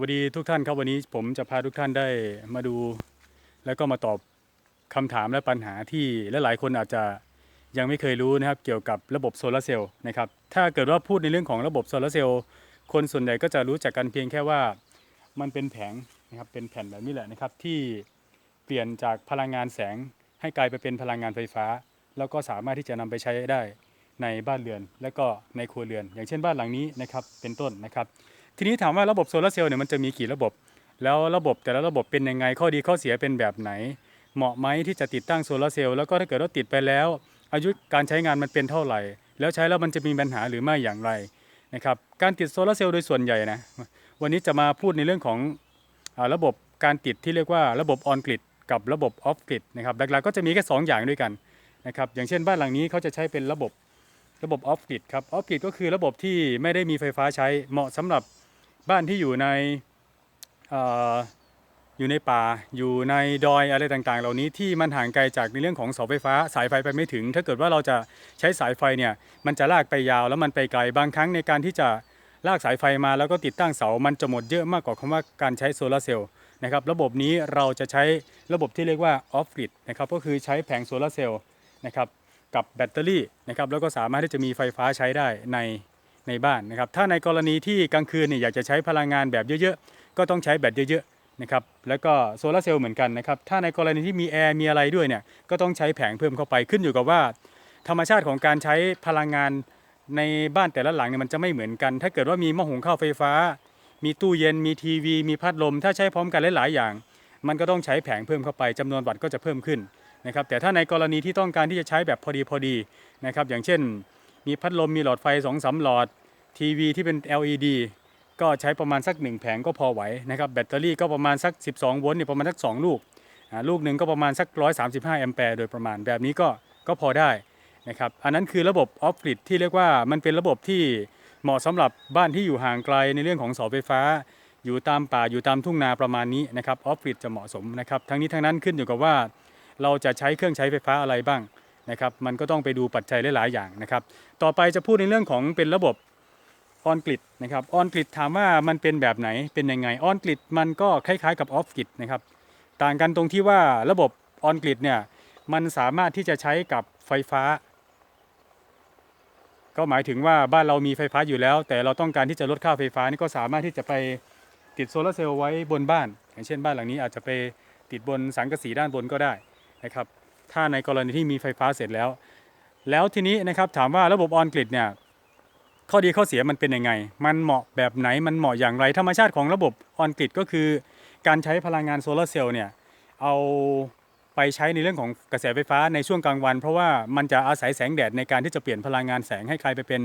วัสดีทุกท่านครับวันนี้ผมจะพาทุกท่านได้มาดู แล้วก็มาตอบคำถามและปัญหาที่ลหลายๆคนอาจจะยังไม่เคยรู้นะครับ เกี่ยวกับระบบโซลาร์เซลล์นะครับถ้าเกิดว่าพูดในเรื่องของระบบโซลาร์เซลล์คนส่วนใหญ่ก็จะรู้จักกันเพียงแค่ว่ามันเป็นแผงนะครับเป็นแผ่นแบบนี้แหละนะครับ ที่เปลี่ยนจากพลังงานแสงให้กลายไปเป็นพลังงานไฟฟ้า แล้วก็สามารถที่จะนำไปใช้ได้ในบ้านเรือน และก็ในครัวเรือน อย่างเช่นบ้านหลังนี้นะครับเป็นต้นนะครับ ทีนี้ถามว่าระบบโซลาร์เซลล์เนี่ยมันจะมีกี่ระบบ แล้วระบบแต่ละระบบเป็นยังไงข้อดีข้อเสียเป็นแบบไหน เหมาะไหมที่จะติดตั้งโซลาร์เซลล์แล้วก็ถ้าเกิดว่าติดไปแล้ว อายุการใช้งานมันเป็นเท่าไหร่ แล้วใช้แล้วมันจะมีปัญหาหรือไม่อย่างไรนะครับการติดโซลาร์เซลล์โดยส่วนใหญ่นะวันนี้จะมาพูดในเรื่องของอาระบบการติดที่เรียกว่าระบบออนกริดกับระบบออฟกริดนะครับหลักๆก็จะมีแค่สองอย่างด้วยกันนะครับอย่างเช่นบ้านหลังนี้เขาจะใช้เป็นระบบระบบออฟกริดครับออฟกริดก็คือระบบที่ไม่ได้มีไฟฟ้าใช้เหมาะสำหรับ บ้านที่อยู่ในอยู่ในป่าอยู่ในดอยอะไรต่างๆ เหล่านี้ที่มันห่างไกลจากในเรื่องของเสาไฟฟ้า สายไฟไปไม่ถึง ถ้าเกิดว่าเราจะใช้สายไฟเนี่ยมันจะลากไปยาวแล้วมันไปไกลบางครั้งในการที่จะลากสายไฟมาแล้วก็ติดตั้งเสา มันจะหมดเยอะมากกว่าคำว่าการใช้โซลาร์เซลล์นะครับระบบนี้เราจะใช้ระบบที่เรียกว่าออฟกริดนะครับก็คือใช้แผงโซลาร์เซลล์นะครับกับแบตเตอรี่นะครับแล้วก็สามารถที่จะมีไฟฟ้าใช้ได้ใน ในบ้านนะครับ ถ้าในกรณีที่กลางคืนเนี่ยอยากจะใช้พลังงานแบบเยอะๆ ก็ต้องใช้แบตเยอะๆนะครับ แล้วก็โซลาร์เซลล์เหมือนกันนะครับ ถ้าในกรณีที่มีแอร์มีอะไรด้วยเนี่ย ก็ต้องใช้แผงเพิ่มเข้าไป ขึ้นอยู่กับว่า ธรรมชาติของการใช้พลังงานในบ้านแต่ละหลังเนี่ยมันจะไม่เหมือนกัน ถ้าเกิดว่ามีหม้อหุงข้าวไฟฟ้า มีตู้เย็น มีทีวี มีพัดลม ถ้าใช้พร้อมกันหลายๆอย่าง มันก็ต้องใช้แผงเพิ่มเข้าไปจำนวนวัตต์ก็จะเพิ่มขึ้นนะครับ แต่ถ้าในกรณีที่ต้องการที่จะใช้แบบพอดีพอดีนะครับ อย่างเช่น มีพัดลมมีหลอดไฟ2อสหลอด ทีวีที่เป็น LED ก็ใช้ประมาณสัก 1 แผงก็พอไหวนะครับแบตเตอรี่ก็ประมาณสัก 12 โวลต์เนี่ยประมาณสัก 2 ลูกลูกหนึ่งก็ประมาณสัก 135 แอมแปร์โดยประมาณแบบนี้ก็ก็พอได้นะครับอันนั้นคือระบบออฟกริดที่เรียกว่ามันเป็นระบบที่เหมาะสำหรับบ้านที่อยู่ห่างไกลในเรื่องของเสาไฟฟ้า อยู่ตามป่าอยู่ตามทุ่งนาประมาณนี้นะครับออฟกริดจะเหมาะสมนะครับทั้งนี้ทั้งนั้นขึ้นอยู่กับว่า เราจะใช้เครื่องใช้ไฟฟ้าอะไรบ้าง นะครับมันก็ต้องไปดูปัจจัยหลาย ๆ อย่างนะครับ ต่อไปจะพูดในเรื่องของเป็นระบบออนกริดนะครับออนกริดถามว่ามันเป็นแบบไหนเป็นยังไงออนกริดมันก็คล้าย ๆ กับออฟกริดนะครับต่างกันตรงที่ว่าระบบออนกริดเนี่ยมันสามารถที่จะใช้กับไฟฟ้า ก็หมายถึงว่าบ้านเรามีไฟฟ้าอยู่แล้ว แต่เราต้องการที่จะลดค่าไฟฟ้านี่ก็สามารถที่จะไปติดโซลาร์เซลล์ไว้บนบ้าน อย่างเช่นบ้านหลังนี้อาจจะไปติดบนสังกะสีด้านบนก็ได้นะครับ ถ้าในกรณีที่มีไฟฟ้าเสร็จแล้ว แล้วทีนี้นะครับถามว่าระบบออนกริดเนี่ยข้อดีข้อเสียมันเป็นยังไง มันเหมาะแบบไหน มันเหมาะอย่างไร ธรรมชาติของระบบออนกริดก็คือ การใช้พลังงานโซลาร์เซลล์เนี่ยเอาไปใช้ในเรื่องของกระแสไฟฟ้าในช่วงกลางวัน เพราะว่ามันจะอาศัยแสงแดดในการที่จะเปลี่ยนพลังงานแสงให้กลายไปเป็น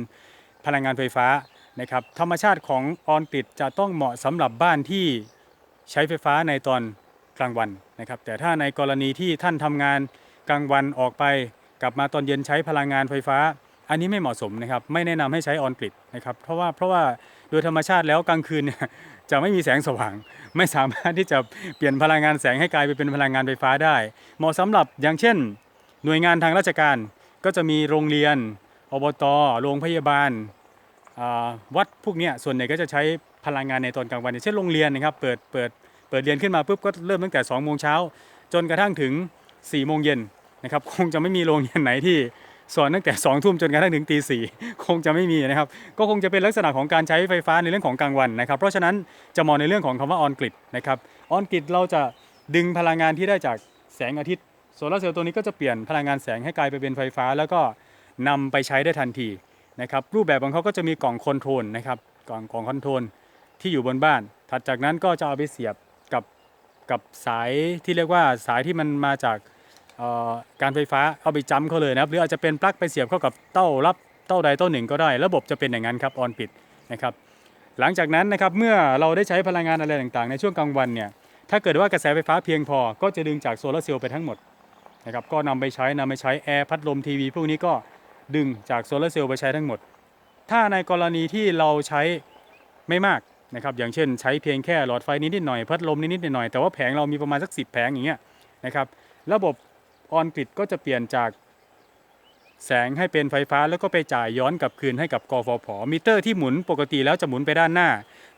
พลังงานไฟฟ้านะครับธรรมชาติของออนกริดจะต้องเหมาะสำหรับบ้านที่ใช้ไฟฟ้าในตอนกลางวันนะครับแต่ถ้าในกรณีที่ท่านทำงาน กลางวันออกไป กลับมาตอนเย็นใช้พลังงานไฟฟ้า อันนี้ไม่เหมาะสมนะครับไม่แนะนำให้ใช้ออนกริดนะครับเพราะว่าเพราะว่าโดยธรรมชาติแล้วกลางคืนเนี่ยจะไม่มีแสงสว่าง ไม่สามารถที่จะเปลี่ยนพลังงานแสงให้กลายไปเป็นพลังงานไฟฟ้าได้ เหมาะสำหรับอย่างเช่น หน่วยงานทางราชการก็จะมีโรงเรียนอบตโรงพยาบาลวัดพวกเนี้ยส่วนใหญ่ก็จะใช้พลังงานในตอนกลางวันเช่นโรงเรียนนะครับเปิดเปิดเปิดเรียนขึ้นมาปุ๊บก็เริ่มตั้งแต่2โมงเช้าจนกระทั่งถึง 4โมงเย็นนะครับคงจะไม่มีโรงเรียนไหนที่สอนตั้งแต่2องทุ่มจนกระทั่งถึงตีสี่คงจะไม่มีนะครับ ก็คงจะเป็นลักษณะของการใช้ไฟฟ้าในเรื่องของกลางวันนะครับ เพราะฉะนั้นจะมองในเรื่องของคำว่าออนกริดนะครับออนกริดเราจะดึงพลังงานที่ได้จากแสงอาทิตย์โซลาร์เซลล์ตัวนี้ก็จะเปลี่ยนพลังงานแสงให้กลายไปเป็นไฟฟ้า แล้วก็นำไปใช้ได้ทันทีนะครับรูปแบบของเขาก็จะมีกล่องคอนโทรลนะครับกล่องกล่องคอนโทรลที่อยู่บนบ้าน ถัดจากนั้นก็จะเอาไปเสียบกับกับสายที่เรียกว่าสายที่มันมาจาก การไฟฟ้าเอาไปจำเขาเลยนะครับหรืออาจจะเป็นปลั๊กไปเสียบเข้ากับเต้ารับเต้าใดเต้าหนึ่งก็ได้ ระบบจะเป็นอย่างนั้นครับออนปิดนะครับหลังจากนั้นนะครับเมื่อเราได้ใช้พลังงานอะไรต่างๆ ในช่วงกลางวันเนี่ยถ้าเกิดว่ากระแสไฟฟ้าเพียงพอก็จะดึงจากโซลาร์เซลล์ไปทั้งหมดนะครับก็นำไปใช้นำไปใช้แอร์พัดลมทีวีพวกนี้ก็ดึงจากโซลาร์เซลล์ไปใช้ทั้งหมด ถ้าในกรณีที่เราใช้ไม่มากนะครับอย่างเช่นใช้เพียงแค่หลอดไฟนิดๆหน่อยพัดลมนิดๆหน่อยๆแต่ว่าแผงเรามีประมาณสัก 10 แผงอย่างเงี้ยนะครับระบบ ออนกริดก็จะเปลี่ยนจากแสงให้เป็นไฟฟ้าแล้วก็ไปจ่ายย้อนกลับคืนให้กับกฟผ มิเตอร์ที่หมุนปกติแล้วจะหมุนไปด้านหน้า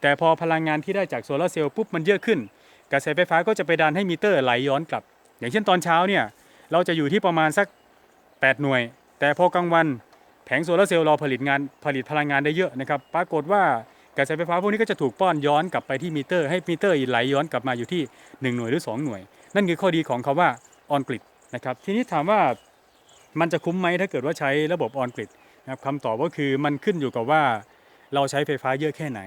แต่พอพลังงานที่ได้จากโซลาร์เซลล์ปุ๊บมันเยอะขึ้น กระแสไฟฟ้าก็จะไปดันให้มิเตอร์ไหลย้อนกลับ อย่างเช่นตอนเช้าเนี่ยเราจะอยู่ที่ประมาณสัก 8 หน่วย แต่พอกลางวันแผงโซลาร์เซลล์เราผลิตงานผลิตพลังงานได้เยอะนะครับ ปรากฏว่ากระแสไฟฟ้าพวกนี้ก็จะถูกป้อนย้อนกลับไปที่มิเตอร์ให้มิเตอร์ไหลย้อนกลับมาอยู่ที่ 1 หน่วยหรือ 2 หน่วย นั่นคือข้อดีของคาว่าออนกริด นะครับทีนี้ถามว่ามันจะคุ้มไหมถ้าเกิดว่าใช้ระบบออนกริดนะครับคำตอบก็คือมันขึ้นอยู่กับว่าเราใช้ไฟฟ้าเยอะแค่ไหน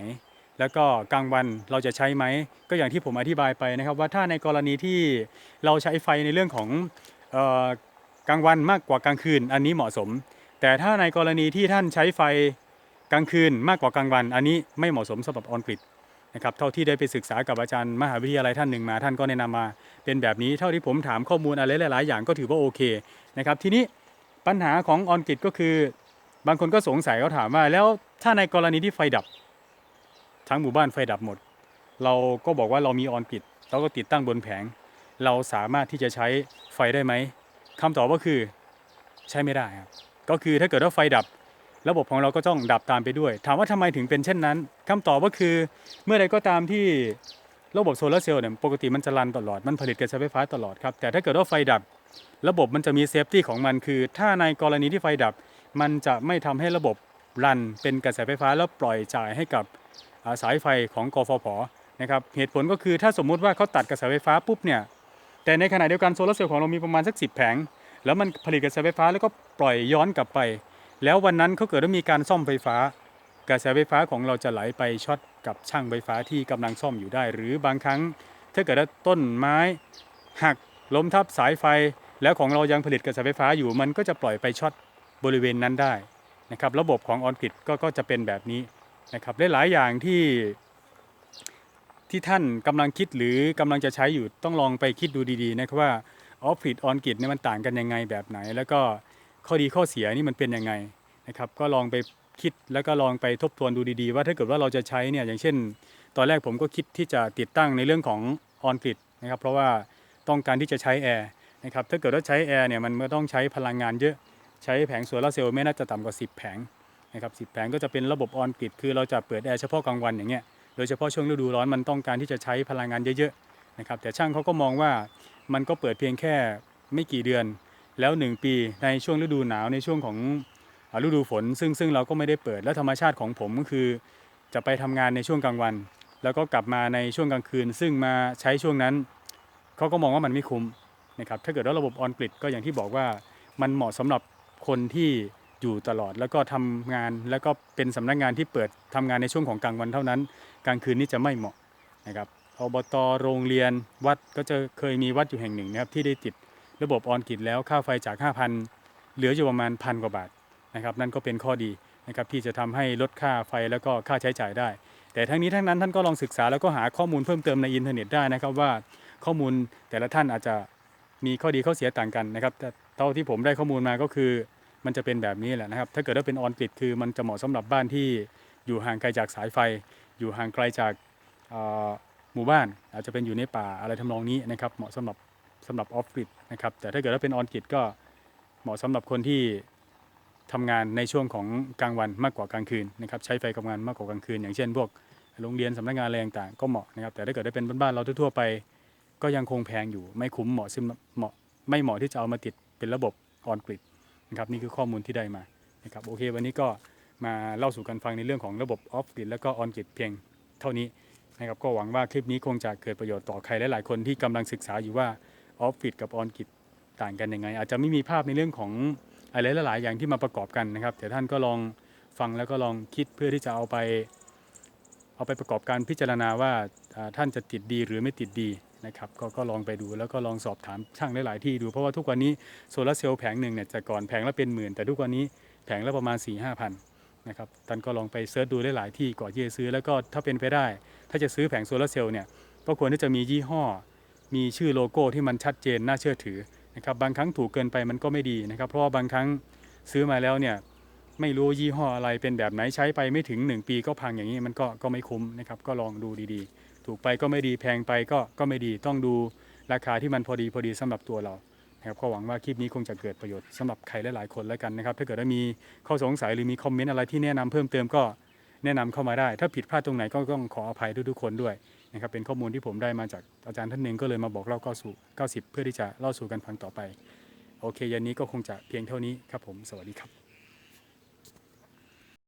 แล้วก็กลางวันเราจะใช้ไหม ก็อย่างที่ผมอธิบายไปนะครับ ว่าถ้าในกรณีที่เราใช้ไฟในเรื่องของออกลางวันมากกว่ากลางคืน อันนี้เหมาะสม แต่ถ้าในกรณีที่ท่านใช้ไฟกลางคืนมากกว่ากลางวัน อันนี้ไม่เหมาะสมสำหรับออนกริด นะครับเท่าที่ได้ไปศึกษากับอาจารย์มหาวิทยาลัยท่านหนึ่งมา ท่านก็แนะนำมา เป็นแบบนี้เท่าที่ผมถามข้อมูลอะไรหลาย ๆ อย่างก็ถือว่าโอเคนะครับทีนี้ปัญหาของออนกริดก็คือบางคนก็สงสัยเขาถามว่า แล้วถ้าในกรณีที่ไฟดับ ทั้งหมู่บ้านไฟดับหมด เราก็บอกว่าเรามีออนกริดเราก็ติดตั้งบนแผง เราสามารถที่จะใช้ไฟได้ไหมคำตอบก็คือใช้ไม่ได้ครับก็คือถ้าเกิดว่าไฟดับ ระบบของเราก็ต้องดับตามไปด้วย ถามว่าทำไมถึงเป็นเช่นนั้นคำตอบก็คือเมื่อใดก็ตามที่ระบบโซลาร์เซลล์เนี่ยปกติมันจะรันตลอด มันผลิตกระแสไฟฟ้าตลอดครับ แต่ถ้าเกิดว่าไฟดับ ระบบมันจะมีเซฟตี้ของมันคือ ถ้าในกรณีที่ไฟดับ มันจะไม่ทำให้ระบบรันเป็นกระแสไฟฟ้าแล้วปล่อยจ่ายให้กับสายไฟของกฟผนะครับเหตุผลก็คือถ้าสมมุติว่าเขาตัดกระแสไฟฟ้าปุ๊บเนี่ยแต่ในขณะเดียวกันโซลาร์เซลล์ของเรามีประมาณสักสิบแผงแล้วมันผลิตกระแสไฟฟ้าแล้วก็ปล่อยย้อนกลับไป แล้ววันนั้นเขาเกิดว่ามีการซ่อมไฟฟ้า กระแสไฟฟ้าของเราจะไหลไปช็อตกับช่างไฟฟ้าที่กำลังซ่อมอยู่ได้ หรือบางครั้งถ้าเกิดว่าต้นไม้หักล้มทับสายไฟ แล้วของเรายังผลิตกระแสไฟฟ้าอยู่มันก็จะปล่อยไปช็อตบริเวณนั้นได้นะครับระบบของออนกริดก็จะเป็นแบบนี้นะครับหลายอย่างที่ที่ท่านกำลังคิดหรือกำลังจะใช้อยู่ต้องลองไปคิดดูดีๆนะครับว่าออฟฟิศออนกริดเนี่ยมันต่างกันยังไงแบบไหน แล้วก็ ข้อดีข้อเสียนี่มันเป็นยังไงนะครับก็ลองไปคิดแล้วก็ลองไปทบทวนดูดีๆ ว่าถ้าเกิดว่าเราจะใช้เนี่ยอย่างเช่น ตอนแรกผมก็คิดที่จะติดตั้งในเรื่องของออนกริดนะครับเพราะว่าต้องการที่จะใช้แอร์นะครับถ้าเกิดว่าใช้แอร์เนี่ยมันก็ต้องใช้พลังงานเยอะใช้แผงโซลาร์เซลล์ไม่น่าจะต่ำกว่า 10 แผงนะครับสิแผงก็จะเป็นระบบออนกริดคือเราจะเปิดแอร์เฉพาะกลางวันอย่างเงี้ยโดยเฉพาะช่วงฤดูร้อนมันต้องการที่จะใช้พลังงานเยอะๆนะครับแต่ช่างเขาก็มองว่ามันก็เปิดเพียงแค่ไม่กี่เดือน แล้ว 1 ปีในช่วงฤดูหนาวในช่วงของฤดูฝน ซึ่งซึ่งเราก็ไม่ได้เปิด แล้วธรรมชาติของผมก็คือ จะไปทำงานในช่วงกลางวัน แล้วก็กลับมาในช่วงกลางคืน ซึ่งมาใช้ช่วงนั้นเขาก็มองว่ามันไม่คุ้มนะครับถ้าเกิดว่าระบบออนกริดก็อย่างที่บอกว่ามันเหมาะสำหรับคนที่อยู่ตลอดแล้วก็ทำงานแล้วก็เป็นสำนักงานที่เปิดทำงานในช่วงของกลางวันเท่านั้น กลางคืนนี่จะไม่เหมาะนะครับอบตโรงเรียนวัดก็จะเคยมีวัดอยู่แห่งหนึ่งนะครับที่ได้ติด ระบบออนกริดแล้วค่าไฟจาก 5,000 เหลืออยู่ประมาณพันกว่าบาทนะครับนั่นก็เป็นข้อดีนะครับที่จะทำให้ลดค่าไฟแล้วก็ค่าใช้จ่ายได้ แต่ทั้งนี้ทั้งนั้นท่านก็ลองศึกษาแล้วก็หาข้อมูลเพิ่มเติมในอินเทอร์เน็ตได้นะครับว่าข้อมูลแต่ละท่านอาจจะมีข้อดีข้อเสียต่างกันนะครับแต่เท่าที่ผมได้ข้อมูลมาก็คือมันจะเป็นแบบนี้แหละนะครับ ถ้าเกิดว่าเป็นออนกริดคือมันจะเหมาะสำหรับบ้านที่อยู่ห่างไกลจากสายไฟ อยู่ห่างไกลจากหมู่บ้าน อาจจะเป็นอยู่ในป่าอะไรทำนองนี้นะครับเหมาะสำหรับ สำหรับออฟกริดนะครับแต่ถ้าเกิดว่าเป็นออนกริดก็เหมาะสำหรับคนที่ทำงานในช่วงของกลางวันมากกว่ากลางคืนนะครับใช้ไฟกำงานมากกว่ากลางคืน อย่างเช่นพวกโรงเรียนสำนักงานอะไรต่างๆก็เหมาะนะครับแต่ถ้าเกิดได้เป็นบ้านๆเราทั่วๆไป ก็ยังคงแพงอยู่ไม่คุ้มเหมาะซึ่งเหมาะไม่เหมาะที่จะเอามาติดเป็นระบบออนกริดนะครับนี่คือข้อมูลที่ได้มานะครับโอเค วันนี้ก็มาเล่าสู่กันฟังในเรื่องของระบบออฟกริดแล้วก็ออนกริดเพียงเท่านี้นะครับก็หวังว่าคลิปนี้คงจะเกิดประโยชน์ต่อใครหลายๆคนที่กำลังศึกษาอยู่ว่า ออฟกริดกับออนกริดต่างกันยังไง อาจจะไม่มีภาพในเรื่องของอะไรหลายๆอย่างที่มาประกอบกันนะครับแต่ท่านก็ลองฟังแล้วก็ลองคิดเพื่อที่จะเอาไป เอาไปประกอบการพิจารณาว่าท่านจะติดดีหรือไม่ติดดีนะครับกก็ลองไปดูแล้วก็ลองสอบถามช่างหลายๆที่ดู เพราะว่าทุกวันนี้โซลาร์เซลล์แผงหนึ่งเนี่ยแต่ก่อนแผงละเป็นหมื่น แต่ทุกวันนี้แผงละประมาณ4ี่ห้าพันนะครับท่านก็ลองไปเซิร์ชดูได้หลายที่ก่อนที่จะซื้อ แล้วก็ถ้าเป็นไปได้ ถ้าจะซื้อแผงโซลาร์เซลล์เนี่ยก็ควรที่จะมียี่ห้อ มีชื่อโลโก้ที่มันชัดเจนน่าเชื่อถือนะครับบางครั้งถูกเกินไปมันก็ไม่ดีนะครับ เพราะว่าบางครั้งซื้อมาแล้วเนี่ยไม่รู้ยี่ห้ออะไรเป็นแบบไหนใช้ไปไม่ถึง 1 ปีก็พังอย่างนี้มันก็ก็ไม่คุ้มนะครับก็ลองดูดีๆ ถูกไปก็ไม่ดีแพงไปก็ก็ไม่ดีต้องดูราคาที่มันพอดีพอดีสำหรับตัวเรานะครับก็หวังว่าคลิปนี้คงจะเกิดประโยชน์สำหรับใครหลายๆคนแล้วกันนะครับ ถ้าเกิดว่ามีข้อสงสัยหรือมีคอมเมนต์อะไรที่แนะนำเพิ่มเติมก็แนะนำเข้ามาได้ ถ้าผิดพลาดตรงไหนก็ต้องขออภัยทุกๆคนด้วย นะครับเป็นข้อมูลที่ผมได้มาจากอาจารย์ท่านหนึ่งก็เลยมาบอกเล่าก้าสู่90 เพื่อที่จะเล่าสู่กันฟังต่อไป โอเคยันนี้ก็คงจะเพียงเท่านี้ครับผม สวัสดีครับ